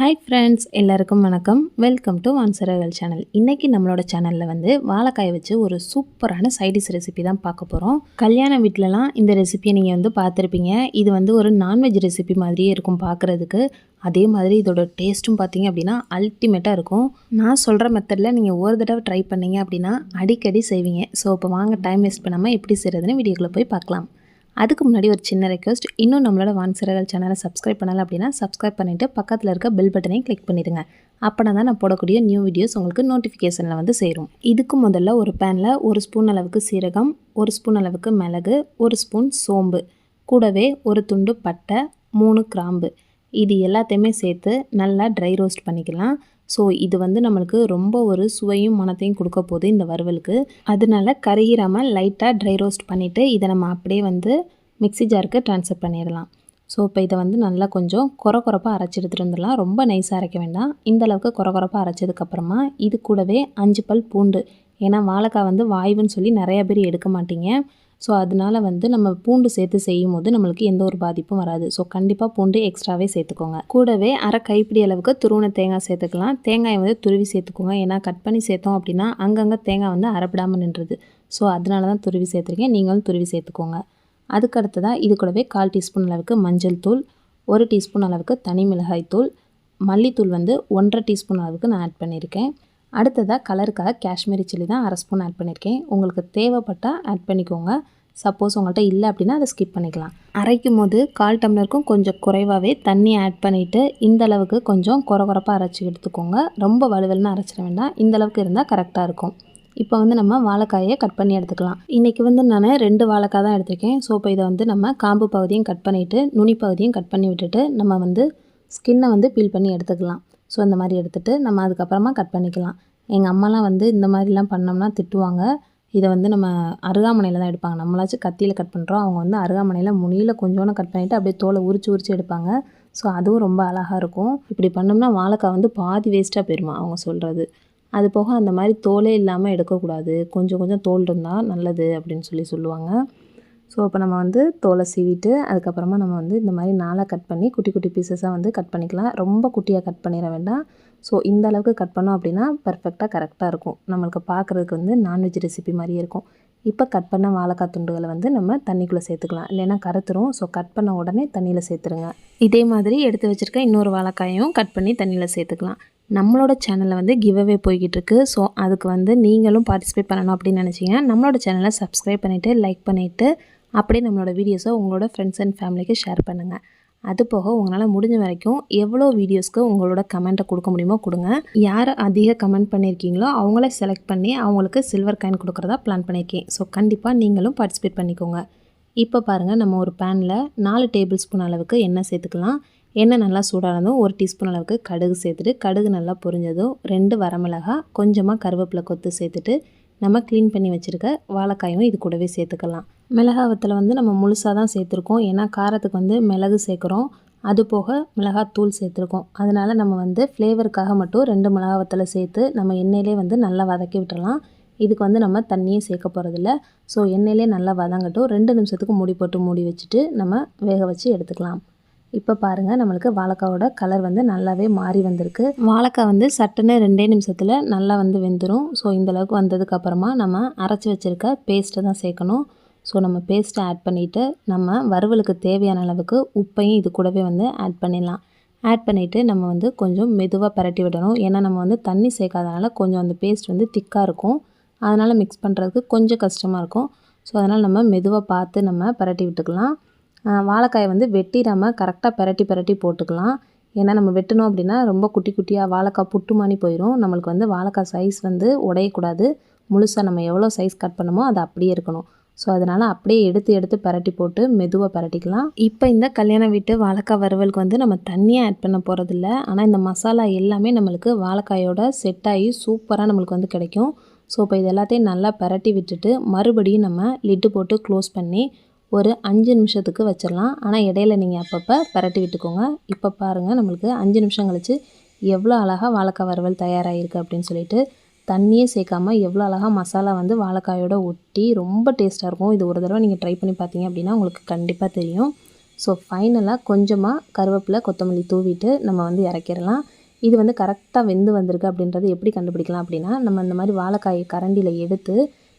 Hi friends எல்லாருக்கும் வணக்கம். Welcome to வான்சரகல் channel இன்றைக்கி நம்மளோட சேனலில் வந்து வாழைக்காயை வச்சு ஒரு சூப்பரான சைடிஷ் ரெசிபி தான் பார்க்க போகிறோம் கல்யாண வீட்டிலலாம் இந்த ரெசிபியை நீங்கள் வந்து பார்த்துருப்பீங்க. இது வந்து ஒரு நான்வெஜ் ரெசிபி மாதிரியே இருக்கும் பார்க்குறதுக்கு. அதே மாதிரி இதோட டேஸ்ட்டும் பார்த்தீங்க அப்படின்னா அல்டிமேட்டாக இருக்கும். நான் சொல்கிற மெத்தடில் நீங்கள் ஒரு தடவை ட்ரை பண்ணீங்க அப்படின்னா அடிக்கடி செய்வீங்க. ஸோ இப்போ வாங்க டைம் வேஸ்ட் பண்ணாமல் எப்படி செய்கிறதுன்னு வீடியோக்குள்ளே போய் பார்க்கலாம். அதுக்கு முன்னாடி ஒரு சின்ன ரெக்வஸ்ட் இன்னும் நம்மளோட வான்சிறகல் சேனலை சப்ஸ்கிரைப் பண்ணலை அப்படின்னா சப்ஸ்கிரைப் பண்ணிவிட்டு பக்கத்தில் இருக்க பெல் பட்டனையும் கிளிக் பண்ணிடுங்க. அப்படின்னா தான் நான் போடக்கூடிய நியூ வீடியோஸ் உங்களுக்கு நோட்டிஃபிகேஷனில் வந்து சேரும். இதுக்கு முதல்ல ஒரு பேனில் ஒரு ஸ்பூன் அளவுக்கு சீரகம் ஒரு ஸ்பூன் அளவுக்கு மிளகு ஒரு ஸ்பூன் சோம்பு கூடவே ஒரு துண்டு பட்டை மூணு கிராம்பு. இது எல்லாத்தையுமே சேர்த்து நல்லா ட்ரை ரோஸ்ட் பண்ணிக்கலாம். ஸோ இது வந்து நம்மளுக்கு ரொம்ப ஒரு சுவையும் மனத்தையும் கொடுக்க போகுது இந்த வறுவலுக்கு. அதனால கருகிராமல் லைட்டாக ட்ரை ரோஸ்ட் பண்ணிவிட்டு இதை நம்ம அப்படியே வந்து மிக்ஸி ஜாருக்கு ட்ரான்ஸ்ஃபர் பண்ணிடலாம். ஸோ இப்போ இதை வந்து நல்லா கொஞ்சம் குறை குறப்பாக அரைச்சி எடுத்துகிட்டு வந்துடலாம். ரொம்ப நைஸாக அரைக்க வேண்டாம். இந்தளவுக்கு குறை அரைச்சதுக்கப்புறமா இது கூடவே அஞ்சு பல் பூண்டு. ஏன்னா வாழைக்காய் வந்து வாய்வுன்னு சொல்லி நிறையா பேர் எடுக்க மாட்டீங்க. ஸோ அதனால வந்து நம்ம பூண்டு சேர்த்து செய்யும் போது நம்மளுக்கு எந்த ஒரு பாதிப்பும் வராது. ஸோ கண்டிப்பாக பூண்டு எக்ஸ்ட்ராவே சேர்த்துக்கோங்க. கூடவே அரை கைப்பிடி அளவுக்கு துருவன தேங்காய் சேர்த்துக்கலாம். தேங்காயை வந்து துருவி சேர்த்துக்கோங்க. ஏன்னா கட் பண்ணி சேர்த்தோம் அப்படின்னா அங்கங்கே தேங்காய் வந்து அரைப்படாமல் நின்றுது. ஸோ அதனால தான் துருவி சேர்த்துருக்கேன். நீங்களும் துருவி சேர்த்துக்கோங்க. அதுக்கு அடுத்ததாக இது கூடவே கால் டீஸ்பூன் அளவுக்கு மஞ்சள் தூள் ஒரு டீஸ்பூன் அளவுக்கு தனி மிளகாய் தூள் மல்லித்தூள் வந்து ஒன்றரை டீஸ்பூன் அளவுக்கு நான் ஆட் பண்ணியிருக்கேன். அடுத்ததாக கலருக்காக காஷ்மீரி சில்லி தான் அரை ஸ்பூன் ஆட் பண்ணியிருக்கேன். உங்களுக்கு தேவைப்பட்டால் ஆட் பண்ணிக்கோங்க. சப்போஸ் உங்கள்கிட்ட இல்லை அப்படின்னா அதை ஸ்கிப் பண்ணிக்கலாம். அரைக்கும் போது கால் டம்ளருக்கும் கொஞ்சம் குறைவாகவே தண்ணி ஆட் பண்ணிவிட்டு இந்த அளவுக்கு கொஞ்சம் குறை குறைப்பாக அரைச்சி எடுத்துக்கோங்க. ரொம்ப வலுவலுன்னு அரைச்சிட வேண்டாம். இந்த அளவுக்கு இருந்தால் கரெக்டாக இருக்கும். இப்போ வந்து நம்ம வாழைக்காயை கட் பண்ணி எடுத்துக்கலாம். இன்றைக்கி வந்து நான் ரெண்டு வாழைக்காய் தான் எடுத்திருக்கேன். ஸோ இப்போ இதை வந்து நம்ம காம்பு பகுதியும் கட் பண்ணிவிட்டு நுனி பகுதியும் கட் பண்ணி விட்டுட்டு நம்ம வந்து ஸ்கின்னை வந்து பீல் பண்ணி எடுத்துக்கலாம். ஸோ இந்த மாதிரி எடுத்துகிட்டு நம்ம அதுக்கப்புறமா கட் பண்ணிக்கலாம். எங்கள் அம்மாலாம் வந்து இந்த மாதிரிலாம் பண்ணோம்னா திட்டுவாங்க. இதை வந்து நம்ம அருகாமனையில் தான் எடுப்பாங்க. நம்மளாச்சும் கத்தியில் கட் பண்ணுறோம் அவங்க வந்து அருகாமனையில் முனியில் கொஞ்சோண்டு கட் பண்ணிவிட்டு அப்படியே தோலை உரிச்சு உரிச்சு எடுப்பாங்க. ஸோ அதுவும் ரொம்ப அழகாக இருக்கும். இப்படி பண்ணோம்னா வாழைக்காய் வந்து பாதி வேஸ்ட்டாக போயிடுமா அவங்க சொல்கிறது அது போக அந்த மாதிரி தோலே இல்லாமல் எடுக்கக்கூடாது. கொஞ்சம் கொஞ்சம் தோல் இருந்தால் நல்லது அப்படின்னு சொல்லி சொல்லுவாங்க. ஸோ இப்போ நம்ம வந்து தோலை சீவிட்டு அதுக்கப்புறமா நம்ம வந்து இந்த மாதிரி நாளாக கட் பண்ணி குட்டி குட்டி பீசஸாக வந்து கட் பண்ணிக்கலாம். ரொம்ப குட்டியாக கட் பண்ணிட வேண்டாம். ஸோ இந்த அளவுக்கு கட் பண்ணோம் அப்படின்னா பர்ஃபெக்டாக கரெக்டாக இருக்கும். நம்மளுக்கு பார்க்குறதுக்கு வந்து நான்வெஜ் ரெசிபி மாதிரியே இருக்கும். இப்போ கட் பண்ண வாழைக்காய் துண்டுகளை வந்து நம்ம தண்ணிக்குள்ளே சேர்த்துக்கலாம். இல்லைன்னா கருத்துரும். ஸோ கட் பண்ண உடனே தண்ணியில் சேர்த்துருங்க. இதே மாதிரி எடுத்து வச்சுருக்க இன்னொரு வாழைக்காயும் கட் பண்ணி தண்ணியில் சேர்த்துக்கலாம். நம்மளோட சேனலில் வந்து கிவ்அவே போய்கிட்டு இருக்கு. ஸோ அதுக்கு வந்து நீங்களும் பார்ட்டிசிபேட் பண்ணணும் அப்படின்னு நினச்சிங்க நம்மளோட சேனலை சப்ஸ்கிரைப் பண்ணிவிட்டு லைக் பண்ணிவிட்டு அப்படியே நம்மளோட வீடியோஸை உங்களோட ஃப்ரெண்ட்ஸ் அண்ட் ஃபேமிலிக்கு ஷேர் பண்ணுங்கள் அது போக உங்களால் முடிஞ்ச வரைக்கும் எவ்வளோ வீடியோஸ்க்கு உங்களோட கமெண்ட்டை கொடுக்க முடியுமோ கொடுங்க. யார் அதிக கமெண்ட் பண்ணியிருக்கீங்களோ அவங்கள செலக்ட் பண்ணி அவங்களுக்கு சில்வர் காயின் கொடுக்குறதா பிளான் பண்ணியிருக்கேன் ஸோ கண்டிப்பாக நீங்களும் பார்ட்டிசிபேட் பண்ணிக்கோங்க. இப்போ பாருங்கள் நம்ம ஒரு பேனில் நாலு டேபிள் ஸ்பூன் அளவுக்கு எண்ணெய் சேர்த்துக்கலாம். எண்ணெய் நல்லா சூடானதும் ஒரு டீஸ்பூன் அளவுக்கு கடுகு சேர்த்துட்டு கடுகு நல்லா பொரிஞ்சதும் ரெண்டு வரமிளகா கொஞ்சமாக கருவேப்பிலை கொத்து சேர்த்துட்டு நம்ம க்ளீன் பண்ணி வச்சுருக்க வாழைக்காயும் இது கூடவே சேர்த்துக்கலாம். மிளகாவத்தில் வந்து நம்ம முழுசாக தான் சேர்த்துருக்கோம். ஏன்னா காரத்துக்கு வந்து மிளகு சேர்க்குறோம். அது போக மிளகாத்தூள் சேர்த்துருக்கோம். அதனால் நம்ம வந்து ஃப்ளேவருக்காக மட்டும் ரெண்டு மிளகாவத்தில் சேர்த்து நம்ம எண்ணெயிலே வந்து நல்லா வதக்கி விட்டுறலாம். இதுக்கு வந்து நம்ம தண்ணியே சேர்க்க போகிறதில்ல ஸோ எண்ணெயிலே நல்லா வதங்கட்டும். ரெண்டு நிமிஷத்துக்கு மூடி போட்டு மூடி வச்சுட்டு நம்ம வேக வச்சு எடுத்துக்கலாம். இப்போ பாருங்கள் நம்மளுக்கு வாழைக்காவோட கலர் வந்து நல்லாவே மாறி வந்திருக்கு. வாழைக்காய் வந்து சட்டுன்னு ரெண்டே நிமிஷத்தில் நல்லா வந்து வெந்துடும் ஸோ இந்தளவுக்கு வந்ததுக்கப்புறமா நம்ம அரைச்சி வச்சுருக்க பேஸ்ட்டை தான் சேர்க்கணும். ஸோ நம்ம பேஸ்ட்டை ஆட் பண்ணிவிட்டு நம்ம வறுவலுக்கு தேவையான அளவுக்கு உப்பையும் இது கூடவே வந்து ஆட் பண்ணிடலாம். ஆட் பண்ணிவிட்டு நம்ம வந்து கொஞ்சம் மெதுவாக பரட்டி விடணும். ஏன்னா நம்ம வந்து தண்ணி சேர்க்காதனால கொஞ்சம் அந்த பேஸ்ட் வந்து திக்காக இருக்கும். அதனால் மிக்ஸ் பண்ணுறதுக்கு கொஞ்சம் கஷ்டமாக இருக்கும். ஸோ அதனால் நம்ம மெதுவாக பார்த்து நம்ம பரட்டி விட்டுக்கலாம். வாழைக்காயை வந்து வெட்டிடாமல் கரெக்டாக பெரட்டி பெரட்டி போட்டுக்கலாம். ஏன்னா நம்ம வெட்டினோம் அப்படின்னா ரொம்ப குட்டி குட்டியாக வாழைக்காய் புட்டு மாதிரி போயிடும் நம்மளுக்கு வந்து வாழைக்காய் சைஸ் வந்து உடையக்கூடாது. முழுசாக நம்ம எவ்வளோ சைஸ் கட் பண்ணமோ அது அப்படியே இருக்கணும். ஸோ அதனால் அப்படியே எடுத்து எடுத்து பரட்டி போட்டு மெதுவாக பரட்டிக்கலாம். இப்போ இந்த கல்யாண வீட்டு வாழைக்காய் வறுவலுக்கு வந்து நம்ம தண்ணியாக ஆட் பண்ண போகிறதில்ல ஆனால் இந்த மசாலா எல்லாமே நம்மளுக்கு வாழைக்காயோட செட் ஆகி சூப்பராக நம்மளுக்கு வந்து கிடைக்கும். ஸோ இப்போ இது எல்லாத்தையும் நல்லா பரட்டி விட்டுட்டு மறுபடியும் நம்ம லிட்டு போட்டு க்ளோஸ் பண்ணி ஒரு அஞ்சு நிமிஷத்துக்கு வச்சிடலாம். ஆனால் இடையில நீங்கள் அப்பப்போ பரட்டி விட்டுக்கோங்க. இப்போ பாருங்கள் நம்மளுக்கு அஞ்சு நிமிஷம் கழித்து எவ்வளோ அழகாக வாழைக்காய் வறுவல் தயாராகிருக்கு அப்படின்னு சொல்லிட்டு தண்ணியே சேர்க்காம எவ்வளோ அழகாக மசாலா வந்து வாழைக்காயோட ஒட்டி ரொம்ப டேஸ்ட்டாக இருக்கும். இது ஒரு தடவை நீங்கள் ட்ரை பண்ணி பார்த்தீங்க அப்படின்னா உங்களுக்கு கண்டிப்பாக தெரியும். ஸோ ஃபைனலாக கொஞ்சமாக கருவேப்பிலை கொத்தமல்லி தூவிட்டு நம்ம வந்து இறக்கிடலாம். இது வந்து கரெக்டாக வெந்து வந்திருக்கு அப்படின்றது எப்படி கண்டுபிடிக்கலாம் அப்படின்னா நம்ம இந்த மாதிரி வாழைக்காயை கரண்டியில் எடுத்து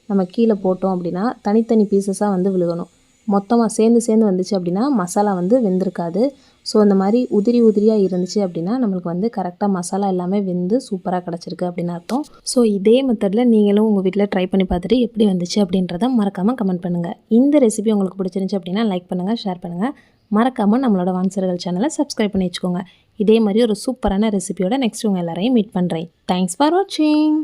நம்ம கீழே போட்டோம் அப்படின்னா தனித்தனி பீசஸாக வந்து விழுகணும். மொத்தமாக சேர்ந்து சேர்ந்து வந்துச்சு அப்படின்னா மசாலா வந்து வெந்திருக்காது. ஸோ அந்த மாதிரி உதிரி உதிரியாக இருந்துச்சு அப்படின்னா நம்மளுக்கு வந்து கரெக்டாக மசாலா எல்லாமே வெந்து சூப்பராக கிடச்சிருக்கு அப்படின்னு அர்த்தம். ஸோ இதே மெத்தடில் நீங்களும் உங்கள் வீட்டில் ட்ரை பண்ணி பார்த்துட்டு எப்படி வந்துச்சு அப்படின்றத மறக்காமல் கமெண்ட் பண்ணுங்கள் இந்த ரெசிபி உங்களுக்கு பிடிச்சிருந்துச்சி அப்படின்னா லைக் பண்ணுங்கள் ஷேர் பண்ணுங்கள் மறக்காமல் நம்மளோட வான்சர்கள் சேனலை சப்ஸ்கிரைப் பண்ணி வச்சுக்கோங்க. இதே மாதிரி ஒரு சூப்பரான ரெசிபியோட நெக்ஸ்ட் உங்கள் எல்லாரையும் மீட் பண்ணுறேன் தேங்க்ஸ் ஃபார் வாட்சிங்